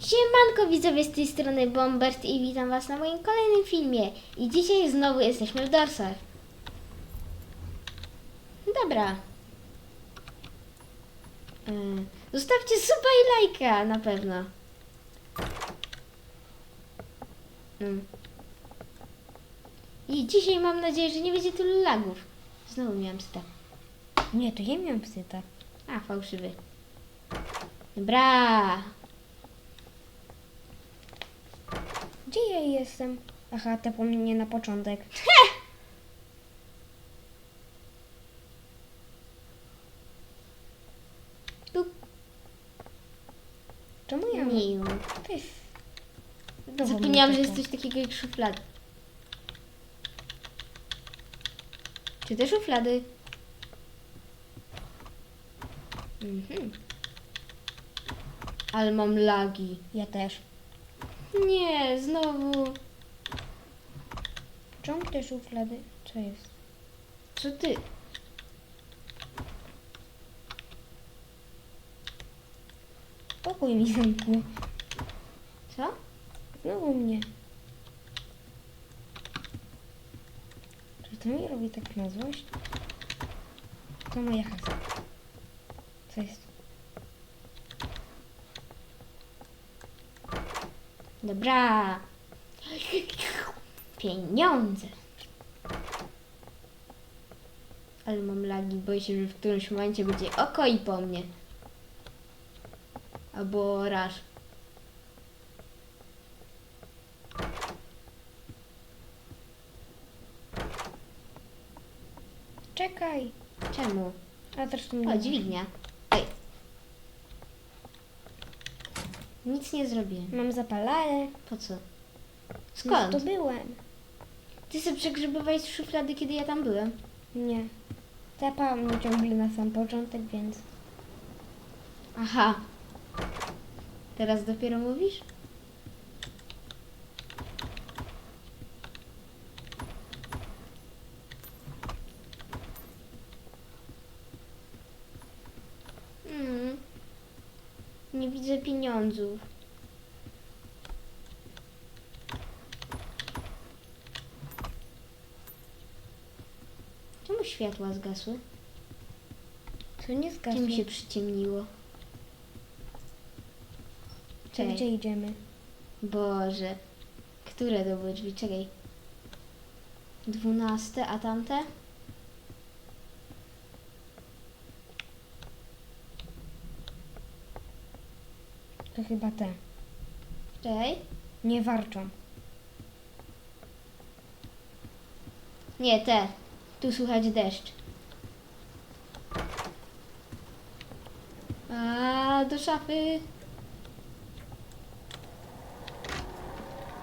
Siemanko widzowie z tej strony Bombert i witam was na moim kolejnym filmie. I dzisiaj znowu jesteśmy w Dorsach. Dobra. Yy, Zostawcie suba i lajka na pewno. Mm. I dzisiaj mam nadzieję, że nie będzie tylu lagów. Znowu miałam sta. Nie, to ja miałam psyta. A, fałszywy. Dobra. Gdzie ja jestem? Aha, te po mnie na początek. Czemu ja mam? Zapomniałam, że jest coś takiego jak szuflady. Czy te szuflady? Mhm. Ale mam lagi. Ja też. Nie, znowu. Czemu te szuflady? Co jest? Co ty? Pokój mi zamknął. Co? Znowu mnie. Czy to mi robi tak na złość? To moja hasa. Co jest? Dobra. Pieniądze. Ale mam lagi, boję się, że w którymś momencie będzie oko i po mnie. Albo raż. Czekaj. Czemu? A zresztą nie. O, dźwignia. Ej. Nic nie zrobiłem. Mam zapalale. Po co? No, Skąd? to byłem. Ty sobie przegrzebowałeś w szuflady, kiedy ja tam byłem? Nie. Zapała mnie ciągle na sam początek, więc... Aha. Teraz dopiero mówisz? Hmm. Nie widzę pieniądzów. Czemu światła zgasły? To nie zgasło. mi się przyciemniło? Czekaj. Gdzie idziemy? Boże. Które to były drzwi? Czekaj. Dwunaste, a tamte? To chyba te. Czekaj. Nie warczą. Nie, te. Tu słychać deszcz. A do szafy.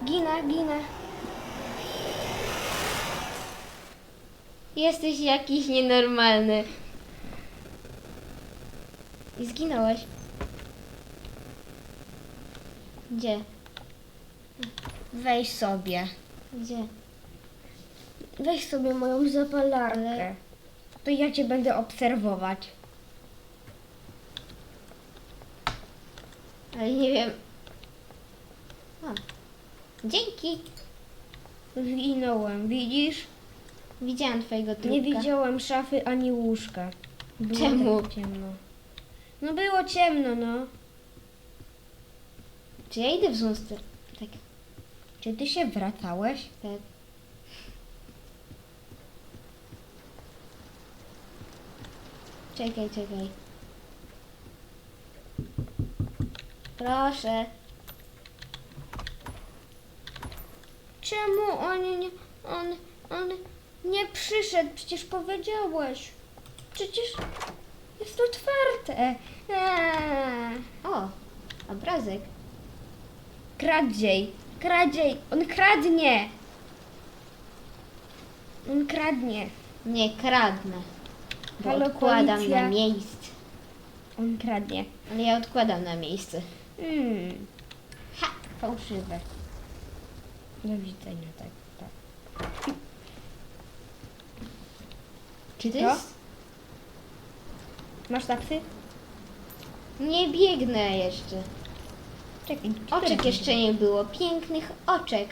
Ginę, ginę. Jesteś jakiś nienormalny. I zginąłeś. Gdzie? Weź sobie. Gdzie? Weź sobie moją zapalarkę. Ale- To ja cię będę obserwować. Ale nie wiem. O. Dzięki. Zginąłem, widzisz? Widziałam twojego trupka. Nie widziałem szafy ani łóżka. Było Czemu? tak ciemno. No było ciemno, no. Czy ja idę w złą stronę? Tak, Czy ty się wracałeś? tak. Czekaj, czekaj. Proszę. Czemu on nie, on, on nie przyszedł? Przecież powiedziałeś. Przecież jest otwarte. Eee. O, obrazek. Kradziej, kradziej, on kradnie. On kradnie. Nie kradnę. Bo Halo, odkładam policja. na miejsce. On kradnie. Ale ja odkładam na miejsce. Hmm. Ha, fałszywe. Do widzenia, tak. tak. Czy To to? jest... Masz taksy? Nie biegnę jeszcze. Czekaj. Oczek jeszcze nie było. Pięknych oczek.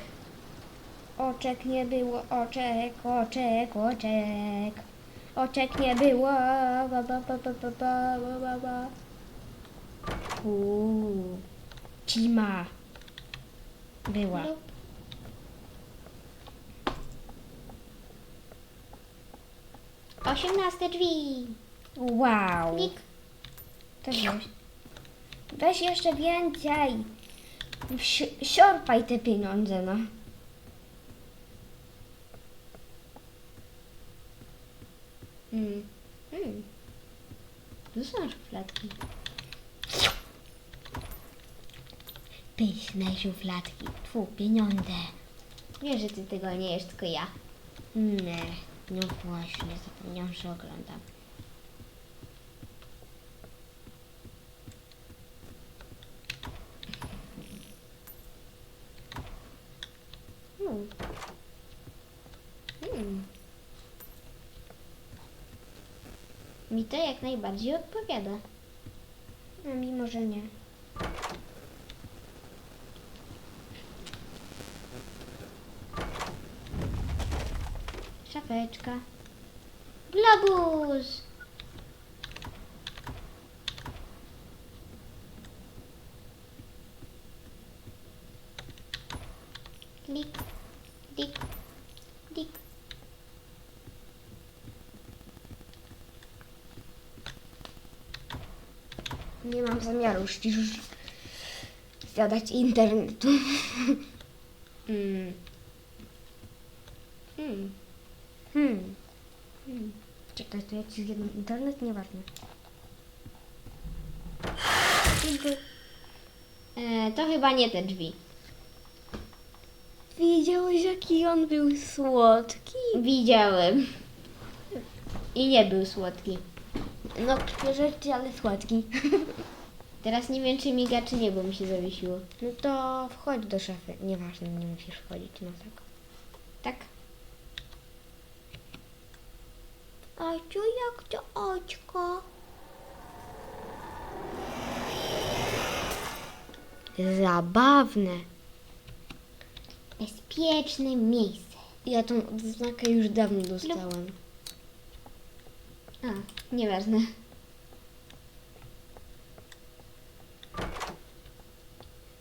Oczek nie było, oczek, oczek, oczek. Oczek nie było. Ba, ba, ba, ba, ba, ba, ba, ba, ba. Uuu. Cima. Była. Lub. Osiemnaste drzwi. Wow. Klik. To weź. Weź jeszcze więcej. Si- Siorpaj te pieniądze, no. Mm. Mm. Tu są szufladki. Pyszne szufladki. Tfu, pieniądze. Wiesz, że ty tego nie jesz, tylko ja. Nie, no właśnie, zapomniałam, że oglądam. Mm. Mm. Mi to jak najbardziej odpowiada. A mimo, że nie. Szafeczka. Globus! Klik, klik, klik. Nie mam zamiaru już zjadać internetu. Mm. Mm. Hmm. Mm. Czekaj, to ja ci zjadam internet? Nieważne. E, to chyba nie te drzwi. Widziałeś, jaki on był słodki? Widziałem. I nie był słodki. No, rzeczy, ale słodki. Teraz nie wiem, czy miga, czy nie, bo mi się zawiesiło. No to wchodź do szafy. Nieważne, nie musisz wchodzić na tak. Tak? Ociu, jak to oczko? Zabawne. Bezpieczne miejsce. Ja tą odznakę już dawno dostałem. A, nieważne.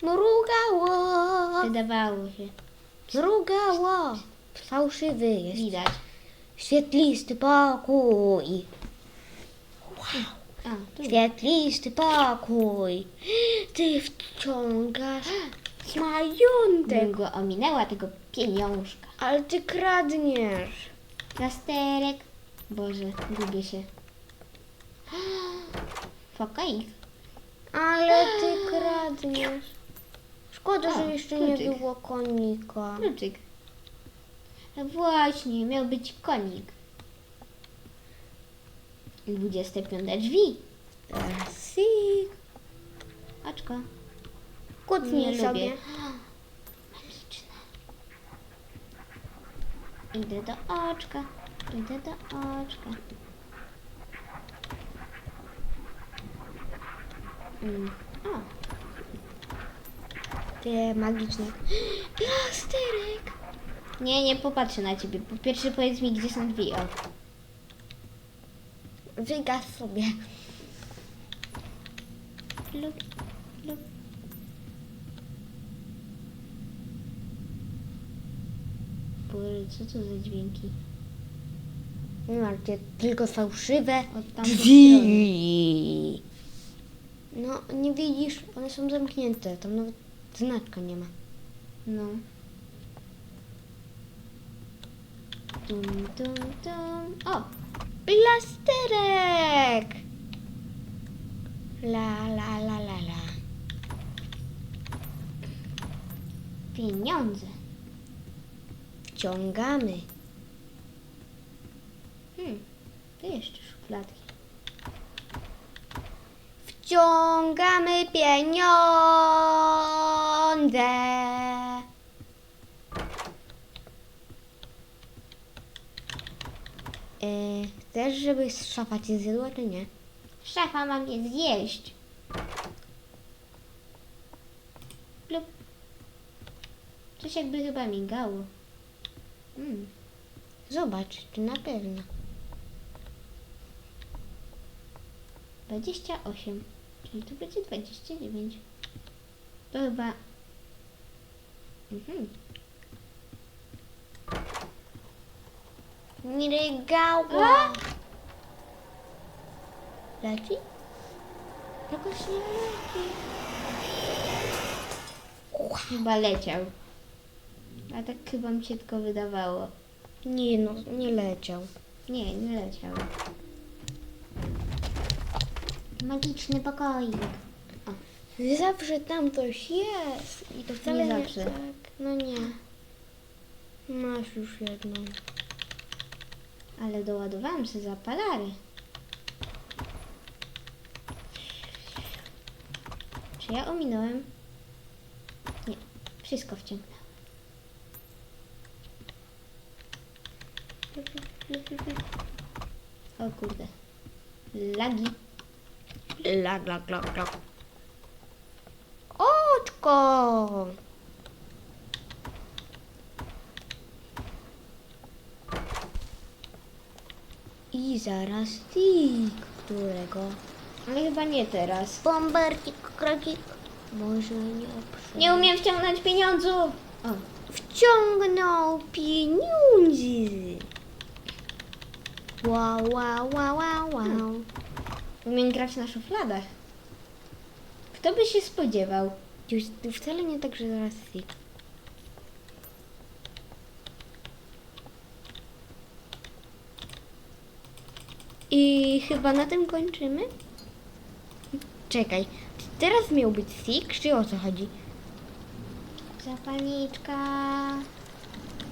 Mrugało! Wydawało się. Mrugało! Fałszywy jest. Widać. Świetlisty pokój. A, tu. Świetlisty pokój. Ty wciągasz majątek. Bym go ominęła, tego pieniążka. Ale ty kradniesz. Plasterek. Boże, gubię się. Fokaik. Ale ty kradniesz. Szkoda, A, że jeszcze nie kluczyk. było konika. Kluczyk. No właśnie, miał być konik. 25 drzwi. Sik. Oczko. Kucnij Nie sobie. lubię. Magiczne. Idę do oczka. Idę do oczka. Mm. O, Te magiczne. Plasterek. nie, nie popatrzę na ciebie. Po pierwsze powiedz mi, gdzie są drzwi. O. Wygasz sobie. Lub, lub. Boże, co to za dźwięki? Nie martwcie, tylko fałszywe drzwi. No, nie widzisz? One są zamknięte. Tam nawet znaczka nie ma. No. Tum, tum, tum. O! Plasterek! La, la, la, la, la. Pieniądze. Ciągamy. Hmm. To jeszcze szufladki. Wciągamy pieniądze. E, chcesz, żeby szafa cię zjadła, czy nie? Szafa ma mnie zjeść. Coś jakby chyba migało. Mm. Zobacz, czy na pewno. 28. Czyli to będzie 29. To chyba... Mhm. Nie regała. Leci? Jakoś nie leci. Chyba leciał. A tak chyba mi się tylko wydawało. Nie no, nie leciał. Nie, nie leciał. Magiczny pokoik. Zawsze tam coś jest. I to wcale Nie zawsze. tak. No nie. Masz już jedną. Ale doładowałam sobie zapalary. Czy ja ominąłem? Nie, wszystko wciągnęłam. O kurde. Lagi. Lag, lag, lag, lag. Oczko! I zaraz ty, którego? Ale chyba nie teraz. Bombercik, krokik. Może nie. Nie umiem wciągnąć pieniądzów! O, Wciągnął pieniądze. Wow, wow, wow, wow, wow. Umiem grać na szufladach. Kto by się spodziewał? Już wcale nie tak, że zaraz sik. I chyba na tym kończymy? Czekaj, teraz miał być sik, czy o co chodzi? Zapalniczka.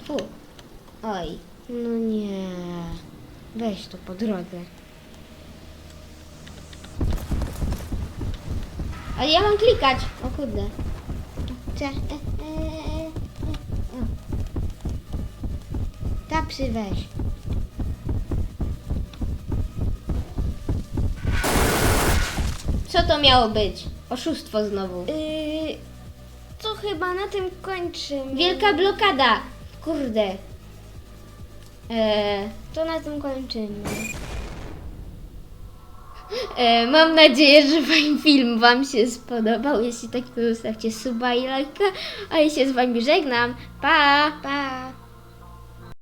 Fu. Oj. No nie, weź to po drodze. Ale ja mam klikać. O kurde. Cze, e, e, e, e. O. Tapsy weź. Co to miało być? Oszustwo znowu. Yy, to chyba na tym kończymy. Wielka blokada. Kurde. E, To na tym kończymy. E, mam nadzieję, że film Wam się spodobał. Jeśli tak, to zostawcie suba i lajka. A ja się z Wami żegnam. Pa! Pa!